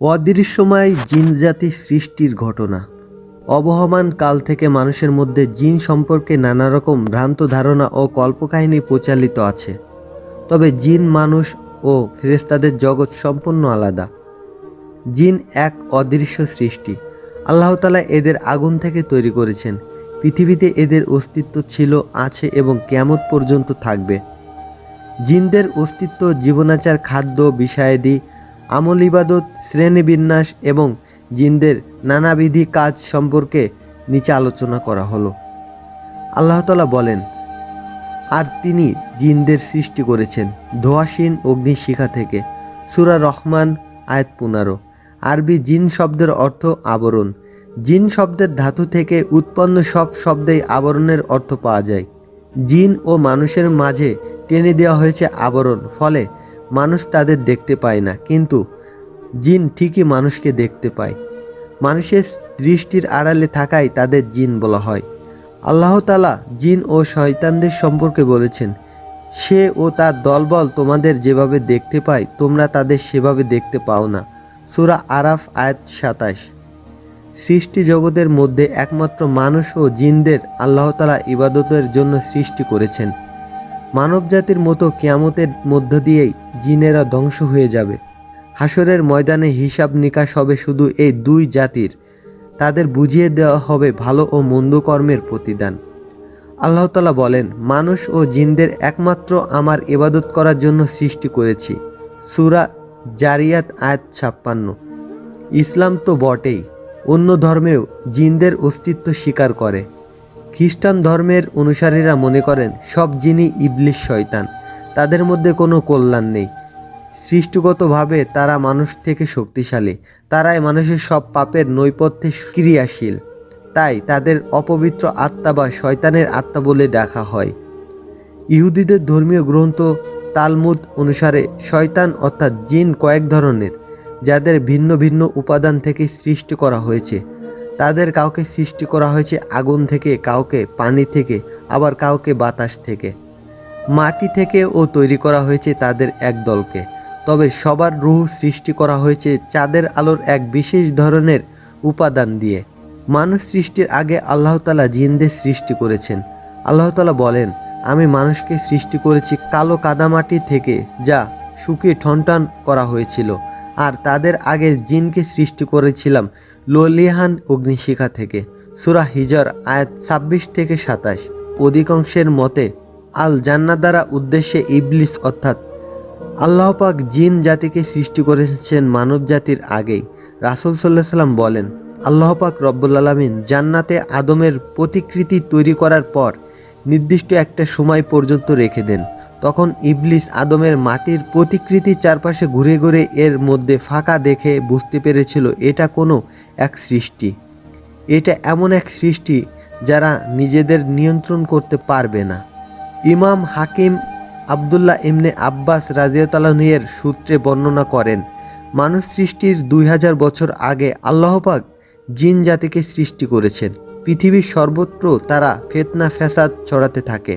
অদৃশ্যময় জিনজাতি সৃষ্টির ঘটনা। অবহমান কাল থেকে মানুষের মধ্যে জিন সম্পর্কে নানা রকম ভ্রান্ত ধারণা ও কল্পকাহিনী প্রচালিত আছে। তবে জিন মানুষ ও ফেরেস্তাদের জগৎ সম্পূর্ণ আলাদা। জিন এক অদৃশ্য সৃষ্টি। আল্লাহতালা এদের আগুন থেকে তৈরি করেছেন। পৃথিবীতে এদের অস্তিত্ব ছিল, আছে এবং কেমত পর্যন্ত থাকবে। জিনদের অস্তিত্ব জীবনাচার, খাদ্য বিষয়াদি আমল ইবাদত শ্রেণীবিন্যাস এবং জিনদের নানাবিধি কাজ সম্পর্কে নিচে আলোচনা করা হলো। আল্লাহ তালা বলেন, আর তিনি জিনদের সৃষ্টি করেছেন ধোয়াশীন অগ্নিশিখা থেকে। সুরা রহমান, আয়াত পুনারো। আরবি জিন শব্দের অর্থ আবরণ। জিন শব্দের ধাতু থেকে উৎপন্ন সব শব্দেই আবরণের অর্থ পাওয়া যায়। জিন ও মানুষের মাঝে টেনে দেওয়া হয়েছে আবরণ, ফলে মানুষ তাদের দেখতে পায় না, কিন্তু জিন ঠিকই মানুষকে দেখতে পায়। মানুষের দৃষ্টির আড়ালে থাকায় তাদের জিন বলা হয়। আল্লাহ তালা জিন ও শয়তানদের সম্পর্কে বলেছেন, সে ও তার দলবল তোমাদের যেভাবে দেখতে পায়, তোমরা তাদের সেভাবে দেখতে পাও না। সুরা আরাফ, আয়াত সাতাশ। সৃষ্টি জগতের মধ্যে একমাত্র মানুষ ও জিনদের আল্লাহতালা ইবাদতের জন্য সৃষ্টি করেছেন। মানবজাতির মতো কেয়ামতের মধ্য দিয়েই জিনেরা ধ্বংস হয়ে যাবে। হাসরের ময়দানে হিসাব নিকাশ হবে শুধু এই দুই জাতির। তাদের বুঝিয়ে দেওয়া হবে ভালো ও মন্দ কর্মের প্রতিদান। আল্লাহ তালা বলেন, মানুষ ও জিনদের একমাত্র আমার ইবাদত করার জন্য সৃষ্টি করেছি। সুরা জারিয়াত আয়াত ছাপ্পান্ন। ইসলাম তো বটেই, অন্য ধর্মেও জিনদের অস্তিত্ব স্বীকার করে। খ্রিস্টান ধর্মের অনুসারীরা মনে করেন, সব জিনই ইবলিশ শয়তান, তাদের মধ্যে কোনো কল্যাণ নেই। সৃষ্টিগতভাবে তারা মানুষ থেকে শক্তিশালী, তারাই মানুষের সব পাপের নৈপথ্যে ক্রিয়াশীল। তাই তাদের অপবিত্র আত্মা বা শয়তানের আত্মা বলে ডাকা হয়। ইহুদিদের ধর্মীয় গ্রন্থ তালমুদ অনুসারে শয়তান অর্থাৎ জিন কয়েক ধরনের, যাদের ভিন্ন ভিন্ন উপাদান থেকে সৃষ্টি করা হয়েছে। তাদের কাউকে সৃষ্টি করা হয়েছে আগুন থেকে, কাউকে পানি থেকে, আবার কাউকে বাতাস থেকে। মাটি থেকে ও তৈরি করা হয়েছে তাদের এক দলকে। তবে সবার রুহ সৃষ্টি করা হয়েছে চাঁদের আলোর এক বিশেষ ধরনের উপাদান দিয়ে। মানুষ সৃষ্টির আগে আল্লাহ তালা জিনদের সৃষ্টি করেছেন। আল্লাহ তালা বলেন, আমি মানুষকে সৃষ্টি করেছি কালো কাদামাটি থেকে, যা শুকিয়ে ঠনটন করা হয়েছিল। আর তাদের আগে জিনকে সৃষ্টি করেছিলাম লোলিহান অগ্নিশিখা থেকে। সুরা হিজর, আয়াত ছাব্বিশ থেকে সাতাশ। অধিকাংশের মতে আল জান্না দ্বারা উদ্দেশ্যে ইবলিস অর্থাৎ আল্লাহপাক জিন জাতিকে সৃষ্টি করেছেন মানব জাতির আগেই। রাসুল সাল্লাহ সাল্লাম বলেন আল্লাহপাক রব্বুল আলমিন জান্নাতে আদমের প্রতিকৃতি তৈরি করার পর নির্দিষ্ট একটা সময় পর্যন্ত রেখে দেন। তখন ইবলিস আদমের মাটির প্রতিকৃতি চারপাশে ঘুরে ঘুরে এর মধ্যে ফাঁকা দেখে বুঝতে পেরেছিল এটা কোনো এক সৃষ্টি। এটা এমন এক সৃষ্টি যারা নিজেদের নিয়ন্ত্রণ করতে পারবে না। ইমাম হাকিম আবদুল্লাহ ইমনে আব্বাস রাজিয়াতালাহের সূত্রে বর্ণনা করেন, মানুষ সৃষ্টির দুই হাজার বছর আগে আল্লাহপাক জিন জাতিকে সৃষ্টি করেছেন। পৃথিবীর সর্বত্র তারা ফেতনা, ফ্যাসাদ ছড়াতে থাকে।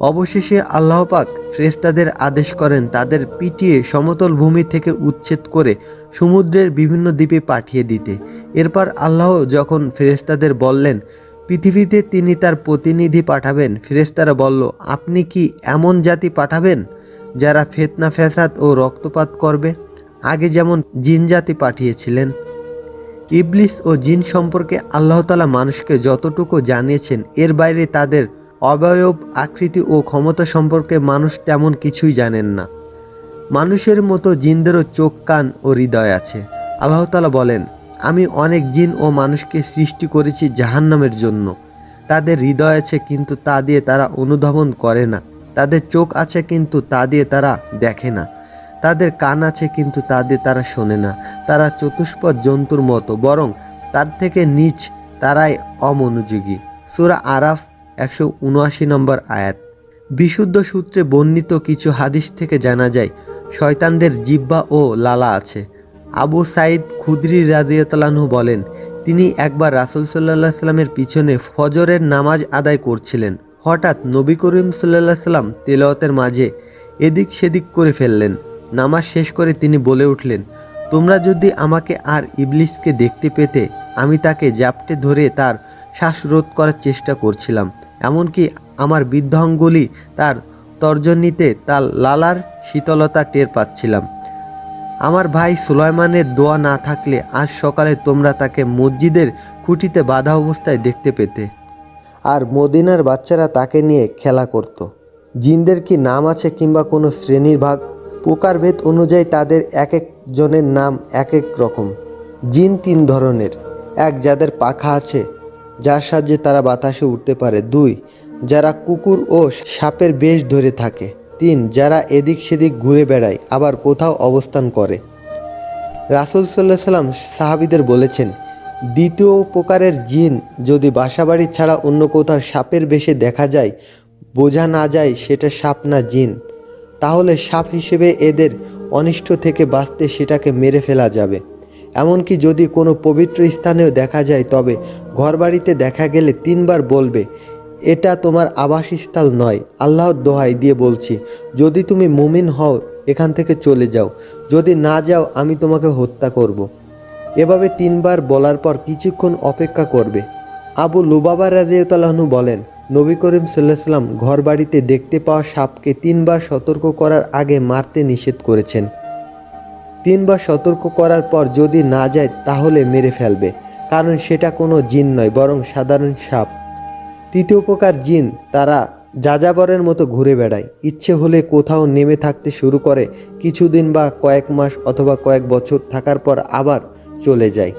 অবশেষে আল্লাহ পাক ফ্রেস্তাদের আদেশ করেন তাদের পিটিয়ে সমতল ভূমি থেকে উচ্ছেদ করে সমুদ্রের বিভিন্ন দ্বীপে পাঠিয়ে দিতে। এরপর আল্লাহ যখন ফেরেস্তাদের বললেন, পৃথিবীতে তিনি তার প্রতিনিধি পাঠাবেন ফেরেস্তারা বলল, আপনি কি এমন জাতি পাঠাবেন যারা ফেতনা, ফ্যাসাদ ও রক্তপাত করবে? আগে যেমন জিন জাতি পাঠিয়েছিলেন। ইবলিস ও জিন সম্পর্কে আল্লাহতালা মানুষকে যতটুকু জানিয়েছেন, এর বাইরে তাদের অবয়ব, আকৃতি ও ক্ষমতা সম্পর্কে মানুষ তেমন কিছুই জানেন না। মানুষের মতো জিনদেরও চোখ, কান ও হৃদয় আছে। আল্লাহতালা বলেন, আমি অনেক জিন ও মানুষকে সৃষ্টি করেছি জাহান্নামের জন্য। তাদের হৃদয় আছে কিন্তু তা দিয়ে তারা অনুধাবন করে না। তাদের চোখ আছে কিন্তু তা দিয়ে তারা দেখে না। তাদের কান আছে কিন্তু তা দিয়ে তারা শোনে না। তারা চতুষ্পদ জন্তুর মতো, বরং তার থেকে নিচ তারাই অমনোযোগী। সুরা আরাফ একশো উনআশি নম্বর আয়াত। বিশুদ্ধ সূত্রে বর্ণিত কিছু হাদিস থেকে জানা যায়, শয়তানদের জিব্বা ও লালা আছে। আবু সাইদ খুদরি রাজিয়াতলানহু বলেন, তিনি একবার রাসুল সাল্লাহ সাল্লামের পিছনে ফজরের নামাজ আদায় করছিলেন। হঠাৎ নবী করিম সাল্লাহ সাল্লাম তেলাওয়াতের মাঝে এদিক সেদিক করে ফেললেন। নামাজ শেষ করে তিনি বলে উঠলেন, তোমরা যদি আমাকে আর ইবলিসকে দেখতে পেতে, আমি তাকে জাপটে ধরে তার শ্বাসরোধ করার চেষ্টা করছিলাম। এমনকি আমার বৃদ্ধাঙ্গুলি তার তর্জনীতে তার লালার শীতলতা টের পাচ্ছিলাম। আমার ভাই সুলাইমানের দোয়া না থাকলে আজ সকালে তোমরা তাকে মসজিদের খুঁটিতে বাধা অবস্থায় দেখতে পেতে। আর মদিনার বাচ্চারা তাকে নিয়ে খেলা করত। জিনদের কি নাম আছে কিংবা কোনো শ্রেণির ভাগ? প্রকারভেদ অনুযায়ী তাদের এক একজনের নাম এক এক রকম। জিন তিন ধরনের। এক যাদের পাখা আছে যার সাহায্যে তারা বাতাসে উঠতে পারে। দুই, যারা কুকুর ও সাপের বেশ ধরে থাকে। তিন, যারা এদিক সেদিক ঘুরে বেড়ায়, আবার কোথাও অবস্থান করে। রাসুল সাল্লাহ সাল্লাম সাহাবিদের বলেছেন, দ্বিতীয় প্রকারের জিন যদি বাসাবাড়ি ছাড়া অন্য কোথাও সাপের বেশে দেখা যায়, বোঝা না যায় সেটা সাপ না জিন, তাহলে সাপ হিসেবে এদের অনিষ্ট থেকে বাঁচতে সেটাকে মেরে ফেলা যাবে। এমনকি যদি কোনো পবিত্র স্থানেও দেখা যায়, তবে ঘরবাড়িতে দেখা গেলে তিনবার বলবে, এটা তোমার আবাসস্থল নয়। আল্লাহর দোহাই দিয়ে বলছি, যদি তুমি মুমিন হও, এখান থেকে চলে যাও। যদি না যাও, আমি তোমাকে হত্যা করব। এভাবে তিনবার বলার পর কিছুক্ষণ অপেক্ষা করবে। আবু লুবাবা রাজিউতালাহনু বলেন, নবী করিম সাল্লাহসাল্লাম ঘর বাড়িতে দেখতে পাওয়া সাপকে তিনবার সতর্ক করার আগে মারতে নিষেধ করেছেন। তিনবার সতর্ক করার পর যদি না যায়, তাহলে মেরে ফেলবে। কারণ সেটা কোনো জিন নয়, বরং সাধারণ সাপ। তৃতীয় প্রকার জিন, তারা যাযাবরের মতো ঘুরে বেড়ায়। ইচ্ছে হলে কোথাও নেমে থাকতে শুরু করে, কিছুদিন বা কয়েক মাস অথবা কয়েক বছর থাকার পর আবার চলে যায়।